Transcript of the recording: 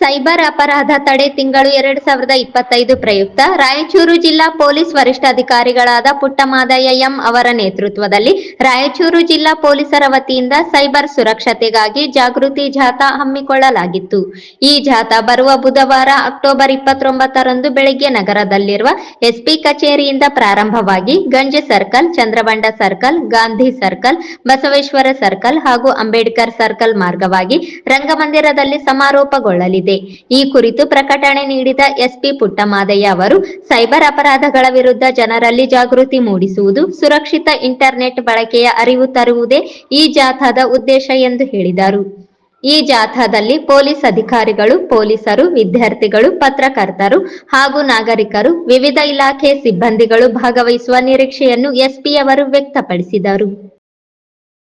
Cyber ಅಪರಾಧ ತಡೆ ತಿಂಗಳು ಎರಡ್ ಸಾವಿರದ ಇಪ್ಪತ್ತೈದು ಪ್ರಯುಕ್ತ. ರಾಯಚೂರು ಜಿಲ್ಲಾ ಪೊಲೀಸ್ ವರಿಷ್ಠಾಧಿಕಾರಿಗಳಾದ ಪುಟ್ಟಮಾದಯ್ಯ ಎಂ ಅವರ ನೇತೃತ್ವದಲ್ಲಿ ರಾಯಚೂರು ಜಿಲ್ಲಾ ಪೊಲೀಸರ ವತಿಯಿಂದ ಸೈಬರ್ ಸುರಕ್ಷತೆಗಾಗಿ ಜಾಗೃತಿ ಜಾಥಾ ಹಮ್ಮಿಕೊಳ್ಳಲಾಗಿತ್ತು. ಈ ಜಾಥಾ ಬರುವ ಬುಧವಾರ ಅಕ್ಟೋಬರ್ ಇಪ್ಪತ್ತೊಂಬತ್ತರಂದು ಬೆಳಗ್ಗೆ ನಗರದಲ್ಲಿರುವ ಎಸ್ಪಿ ಕಚೇರಿಯಿಂದ ಪ್ರಾರಂಭವಾಗಿ Ganje circle, Chandrabanda circle, Gandhi circle, Basaveshwara circle ಹಾಗೂ ಅಂಬೇಡ್ಕರ್ ಸರ್ಕಲ್ ಮಾರ್ಗವಾಗಿ ರಂಗಮಂದಿರದಲ್ಲಿ ಸಮಾರೋಪಗೊಳ್ಳಲಿದೆ. ಈ ಕುರಿತು ಪ್ರಕಟಣೆ ನೀಡಿದ ಎಸ್ಪಿ ಪುಟ್ಟಮಾದಯ್ಯ ಅವರು, ಸೈಬರ್ ಅಪರಾಧಗಳ ವಿರುದ್ಧ ಜನರಲ್ಲಿ ಜಾಗೃತಿ ಮೂಡಿಸುವುದು, ಸುರಕ್ಷಿತ ಇಂಟರ್ನೆಟ್ ಬಳಕೆಯ ಅರಿವು ತರುವುದೇ ಈ ಜಾಥಾದ ಉದ್ದೇಶ ಎಂದು ಹೇಳಿದರು. ಈ ಜಾಥಾದಲ್ಲಿ ಪೊಲೀಸ್ ಅಧಿಕಾರಿಗಳು, ಪೊಲೀಸರು, ವಿದ್ಯಾರ್ಥಿಗಳು, ಪತ್ರಕರ್ತರು ಹಾಗೂ ನಾಗರಿಕರು, ವಿವಿಧ ಇಲಾಖೆ ಸಿಬ್ಬಂದಿಗಳು ಭಾಗವಹಿಸುವ ನಿರೀಕ್ಷೆಯನ್ನು ಎಸ್ಪಿ ಅವರು ವ್ಯಕ್ತಪಡಿಸಿದರು.